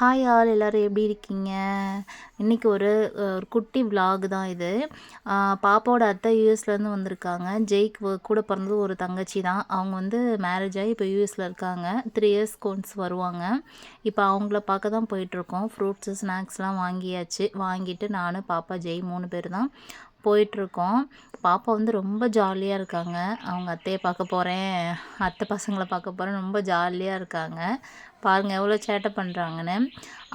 Hi all எல்லோரும் எப்படி இருக்கீங்க? இன்றைக்கி ஒரு ஒரு குட்டி விலாக் தான் இது. பாப்பாவோட அத்தை யூஎஸ்லேருந்து வந்திருக்காங்க. ஜெய்க் கூட பிறந்தது ஒரு தங்கச்சி தான். அவங்க வந்து மேரேஜ் ஆகி இப்போ யூஎஸில் இருக்காங்க. த்ரீ இயர்ஸ் கோன்ஸ் வருவாங்க. இப்போ அவங்கள பார்க்க தான் போயிட்டுருக்கோம் ஃப்ரூட்ஸு ஸ்நாக்ஸ்லாம் வாங்கியாச்சு. வாங்கிட்டு நான் பாப்பா ஜெய் மூணு பேர் தான். போயிட்டுருக்கோம். பாப்பா வந்து ரொம்ப ஜாலியாக இருக்காங்க. அவங்க அத்தையை பார்க்க போகிறேன் அத்தை பசங்களை பார்க்க போகிறேன் ரொம்ப ஜாலியாக இருக்காங்க. பாருங்கள் எவ்வளோ சேட்டை பண்ணுறாங்கன்னு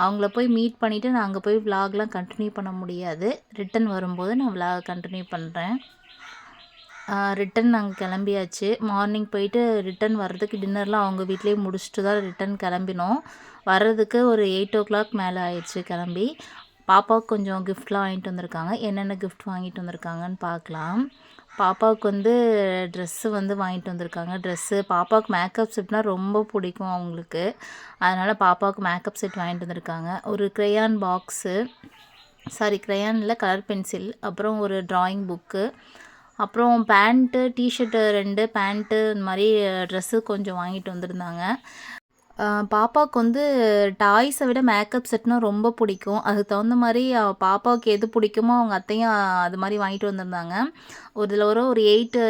அவங்கள போய் மீட் பண்ணிவிட்டு நான் அங்கே போய் விலாக்லாம் கண்டினியூ பண்ண முடியாது. ரிட்டன் வரும்போது நான் விலாக் கண்டினியூ பண்ணுறேன் ரிட்டன் நாங்கள் கிளம்பியாச்சு. மார்னிங் போயிட்டு ரிட்டன் வர்றதுக்கு டின்னர்லாம் அவங்க வீட்லேயே முடிச்சுட்டு தான் ரிட்டன் கிளம்பினோம். வர்றதுக்கு ஒரு எயிட் ஓ கிளாக் மேலே ஆயிடுச்சு கிளம்பி. பாப்பாவுக்கு கொஞ்சம் கிஃப்ட்லாம் வாங்கிட்டு வந்திருக்காங்க. என்னென்ன கிஃப்ட் வாங்கிட்டு வந்திருக்காங்கன்னு பார்க்கலாம். பாப்பாவுக்கு வந்து ட்ரெஸ்ஸு வந்து வாங்கிட்டு வந்திருக்காங்க. ட்ரெஸ்ஸு பாப்பாவுக்கு மேக்கப் செட்னால் ரொம்ப பிடிக்கும் அவங்களுக்கு. அதனால் பாப்பாவுக்கு மேக்கப் செட் வாங்கிட்டு வந்திருக்காங்க. ஒரு க்ரையான் பாக்ஸு சாரி க்ரையானில் கலர் பென்சில் அப்புறம் ஒரு ட்ராயிங் புக்கு அப்புறம் பேண்ட்டு டிஷர்ட்டு ரெண்டு பேண்ட்டு இந்த மாதிரி ட்ரெஸ்ஸு கொஞ்சம் வாங்கிட்டு வந்திருந்தாங்க. பாப்பாவுக்கு வந்து டாய்ஸை விட மேக்கப் செட்னா ரொம்ப பிடிக்கும். அதுக்கு தகுந்த மாதிரி பாப்பாவுக்கு எது பிடிக்குமோ அவங்க அத்தையும் அது மாதிரி வாங்கிட்டு வந்திருந்தாங்க. ஒரு இதில் ஒரு ஒரு எயிட்டு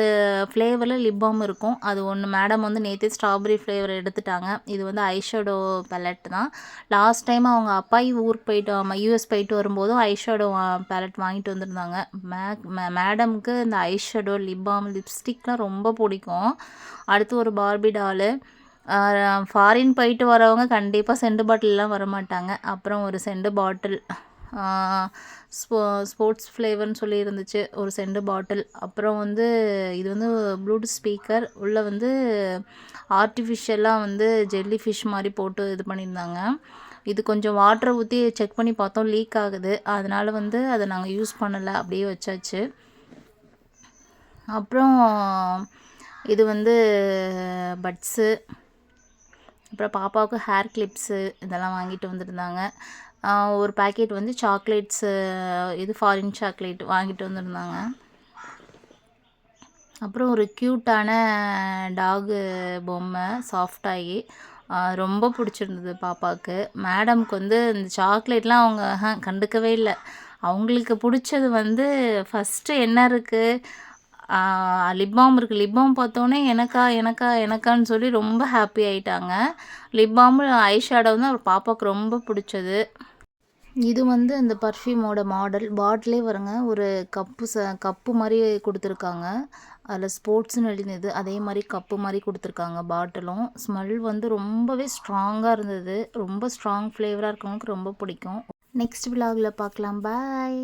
ஃப்ளேவரில் லிப் பாம் இருக்கும். அது ஒன்று மேடம் வந்து நேற்றே ஸ்ட்ராபெரி ஃப்ளேவர் எடுத்துட்டாங்க. இது வந்து ஐஷேடோ பேலட் தான். லாஸ்ட் டைம் அவங்க அப்பாயி ஊருக்கு போயிட்டு யூஎஸ் போயிட்டு வரும்போதும் ஐஷேடோ பேலட் வாங்கிட்டு வந்திருந்தாங்க. மேக் மேடமுக்கு இந்த ஐஷேடோ லிப் பாம் லிப்ஸ்டிக்லாம் ரொம்ப பிடிக்கும். அடுத்து ஒரு பார்பி டாலு ஃபாரின் போயிட்டு வரவங்க கண்டிப்பாக செண்டு பாட்டிலெலாம் வரமாட்டாங்க. அப்புறம் ஒரு செண்டு பாட்டில் ஸ்போ ஸ்போர்ட்ஸ் ஃப்ளேவர்னு சொல்லி இருந்துச்சு. ஒரு செண்டு பாட்டில் அப்புறம் வந்து இது வந்து ப்ளூடூத் ஸ்பீக்கர் உள்ளே வந்து ஆர்டிஃபிஷியலாக வந்து ஜெல்லி ஃபிஷ் மாதிரி போட்டு இது பண்ணியிருந்தாங்க. இது கொஞ்சம் வாட்டரை ஊற்றி செக் பண்ணி பார்த்தோம் லீக் ஆகுது. அதனால் வந்து அதை நாங்கள் யூஸ் பண்ணலை அப்படியே வச்சாச்சு. அப்புறம் இது வந்து பட்ஸு அப்புறம் பாப்பாவுக்கு ஹேர் கிளிப்ஸு இதெல்லாம் வாங்கிட்டு வந்திருந்தாங்க. ஒரு பேக்கெட் வந்து சாக்லேட்ஸு இது ஃபாரின் சாக்லேட் வாங்கிட்டு வந்திருந்தாங்க. அப்புறம் ஒரு க்யூட்டான டாகு பொம்மை சாஃப்டாகி ரொம்ப பிடிச்சிருந்தது பாப்பாவுக்கு. மேடம்க்கு வந்து இந்த சாக்லேட்லாம் அவங்க கண்டுக்கவே இல்லை. அவங்களுக்கு பிடிச்சது வந்து ஃபஸ்ட்டு என்ன இருக்குது லிப் பாம் இருக்குது லிப் பாம் பார்த்தோன்னே எனக்கா எனக்கா எனக்கான்னு சொல்லி ரொம்ப ஹாப்பி ஆயிட்டாங்க. லிப் பாம் ஐ ஷேடோ வந்து அவர் பாப்பாவுக்கு ரொம்ப பிடிச்சது. இது வந்து இந்த பர்ஃப்யூமோட மாடல் பாட்டிலே வருங்க ஒரு கப்பு ச கப்பு மாதிரி கொடுத்துருக்காங்க. அதில் ஸ்போர்ட்ஸ்னு எழுதினது. அதே மாதிரி கப்பு மாதிரி கொடுத்துருக்காங்க பாட்டிலும் ஸ்மெல் வந்து ரொம்பவே ஸ்ட்ராங்காக இருந்தது. ரொம்ப ஸ்ட்ராங் ஃப்ளேவராக இருக்கவங்களுக்கு ரொம்ப பிடிக்கும். நெக்ஸ்ட் விலாகில் பார்க்கலாம். பாய்